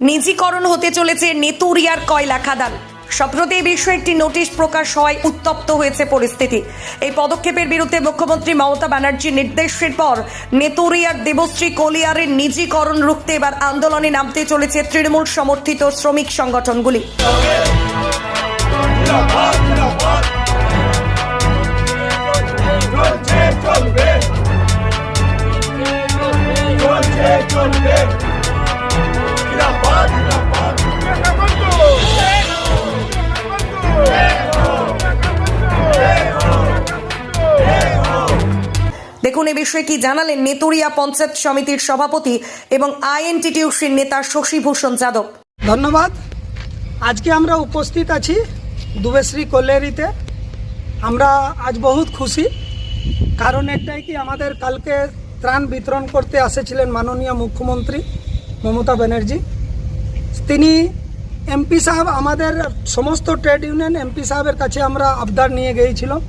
নিজিকরণ হতে চলেছে নেতুরিয়ার কয়লা খাদান সম্প্রতি এই বিষয়ে একটি নোটিশ প্রকাশ হওয়ায় উত্তপ্ত হয়েছে পরিস্থিতি এই পদক্ষেপের বিরুদ্ধে মুখ্যমন্ত্রী মমতা ব্যানার্জির নির্দেশের পর নেতুরিয়ার দেবশ্রী কোলিয়ারের নিজিকরণ রুখতে এবার আন্দোলনে নামতে চলেছে তৃণমূল সমর্থিত শ্রমিক সংগঠনগুলি এ বিষয়ে কি জানালেন নেতুরিয়া পঞ্চায়েত সমিতির সভাপতি এবং আইএনটিটিউসির নেতা শশীভূষণ যাদব? ধন্যবাদ। আজকে আমরা উপস্থিত আছি দুবেশ্রী কল্যাণীতে। আমরা আজ বহুত খুশি। কারণ একটাই কি, আমাদের কালকে ত্রাণ বিতরণ করতে আসেছিলেন মাননীয় মুখ্যমন্ত্রী মমতা ব্যানার্জি। তিনি এমপি সাহেব, আমাদের সমস্ত ট্রেড ইউনিয়ন এমপি সাহেবের কাছে আমরা আবদার নিয়ে গিয়েছিলাম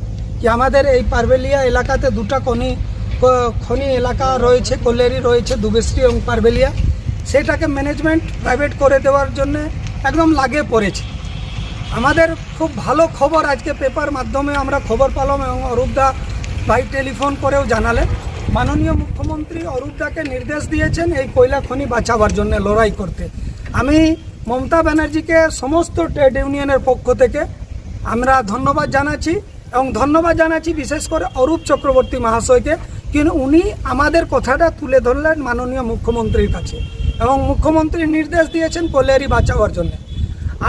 যে আমাদের এই পারবেলিয়া এলাকাতে দুটা খনি ক- খনি এলাকা রয়েছে, কল্যাণী রয়েছে, দুবেশ্রী এবং পারবেলিয়া সেটাকে ম্যানেজমেন্ট প্রাইভেট করে দেওয়ার জন্য একদম লাগে পড়েছে। আমাদের খুব ভালো খবর আজকে পেপার মাধ্যমে আমরা খবর পেলাম এবং অরূপদা ভাই টেলিফোন করেও জানালেন। মাননীয় মুখ্যমন্ত্রী অরূপদাকে নির্দেশ দিয়েছেন এই কয়লা খনি বাঁচাবার জন্য লড়াই করতে। আমি মমতা ব্যানার্জিকে সমস্ত ট্রেড ইউনিয়নের পক্ষ থেকে আমরা ধন্যবাদ জানাচ্ছি এবং ধন্যবাদ জানাচ্ছি বিশেষ করে অরূপ চক্রবর্তী মহাশয়কে। কিন্তু উনি আমাদের কথাটা তুলে ধরলেন মাননীয় মুখ্যমন্ত্রীর কাছে এবং মুখ্যমন্ত্রী নির্দেশ দিয়েছেন কলিয়ারি বাঁচাবার জন্য।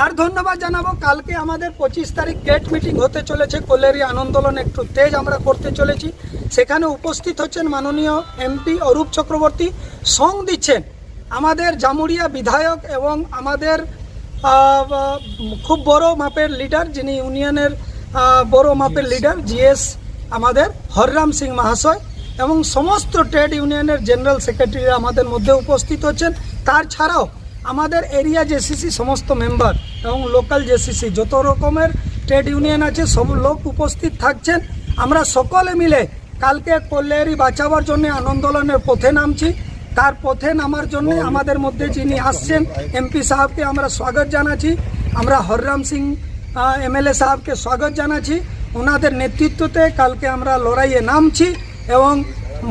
আর ধন্যবাদ জানাব, কালকে আমাদের পঁচিশ তারিখ গেট মিটিং হতে চলেছে, কল্যাণী আন্দোলন একটু তেজ আমরা করতে চলেছি। সেখানে উপস্থিত হচ্ছেন মাননীয় এমপি অরূপ চক্রবর্তী। সং দিচ্ছেন আমাদের জামুরিয়া বিধায়ক এবং আমাদের খুব বড় মাপের লিডার যিনি ইউনিয়নের বড় মাপের লিডার জিএস আমাদের হররাম সিং মহাশয়। এবং সমস্ত ট্রেড ইউনিয়নের জেনারেল সেক্রেটারি আমাদের মধ্যে উপস্থিত হচ্ছেন। তার ছাড়াও আমাদের এরিয়া জেসিসি সমস্ত মেম্বার এবং লোকাল জেসিসি যত রকমের ট্রেড ইউনিয়ন আছে, সব লোক উপস্থিত থাকছেন। আমরা সকলে মিলে কালকে কল্যাণী বাঁচাবার জন্য আন্দোলনের পথে নামছি। তার পথে নামার জন্য আমাদের মধ্যে যিনি আসছেন, এমপি সাহেবকে আমরা স্বাগত জানাচ্ছি। আমরা হররাম সিং এমএলএ সাহেবকে স্বাগত জানাচ্ছি। ওনাদের নেতৃত্বতে কালকে আমরা লড়াইয়ে নামছি। এবং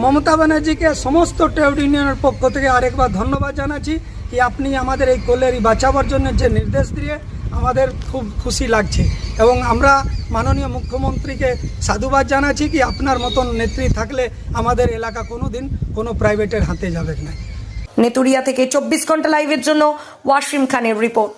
মমতা ব্যানার্জিকে সমস্ত ট্রেড ইউনিয়নের পক্ষ থেকে আরেকবার ধন্যবাদ জানাচ্ছি কি আপনি আমাদের এই কল্যাণী বাঁচাবার জন্য যে নির্দেশ দিয়ে আমাদের খুব খুশি লাগছে। এবং আমরা মাননীয় মুখ্যমন্ত্রীকে সাধুবাদ জানাচ্ছি কি আপনার মতন নেত্রী থাকলে আমাদের এলাকা কোনো দিন কোনো প্রাইভেটের হাতে যাবে না। নেতুরিয়া থেকে চব্বিশ ঘণ্টা লাইভের জন্য ওয়াসিম খানের রিপোর্ট।